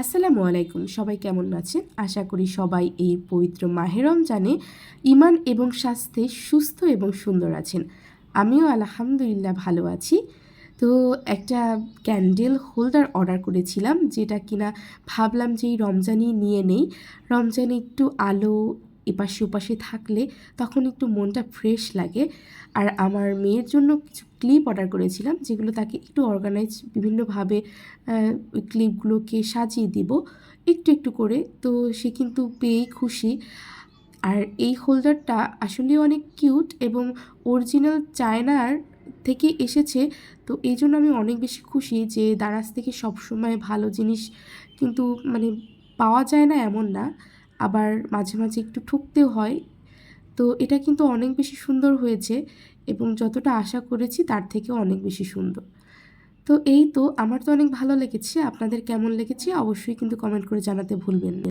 আসসালামু আলাইকুম, সবাই কেমন আছেন? আশা করি সবাই এই পবিত্র মাহে রমজানে ইমান এবং স্বাস্থ্যে সুস্থ এবং সুন্দর আছেন। আমিও আলহামদুলিল্লাহ ভালো আছি। তো একটা ক্যান্ডেল হোল্ডার অর্ডার করেছিলাম, যেটা কিনা ভাবলাম যে এই রমজানই নিয়ে নেই। রমজানে একটু আলো এপাশে ওপাশে থাকলে তখন একটু মনটা ফ্রেশ লাগে। আর আমার মেয়ের জন্য কিছু ক্লিপ অর্ডার করেছিলাম, যেগুলো তাকে একটু অর্গানাইজ বিভিন্নভাবে ওই ক্লিপগুলোকে সাজিয়ে দিব, একটু একটু করে। তো সে কিন্তু পেয়েই খুশি। আর এই হোল্ডারটা আসলে অনেক কিউট এবং অরিজিনাল চায়নার থেকে এসেছে। তো এই জন্য আমি অনেক বেশি খুশি যে দারাজ থেকে সবসময় ভালো জিনিস কিন্তু মানে পাওয়া যায় না এমন না। আবার মাঝে মাঝে একটু ঠুকতেও হয়। তো এটা কিন্তু অনেক বেশি সুন্দর হয়েছে এবং যতটা আশা করেছি তার থেকেও অনেক বেশি সুন্দর। তো এই তো, আমার তো অনেক ভালো লেগেছে। আপনাদের কেমন লেগেছে অবশ্যই কিন্তু কমেন্ট করে জানাতে ভুলবেন না।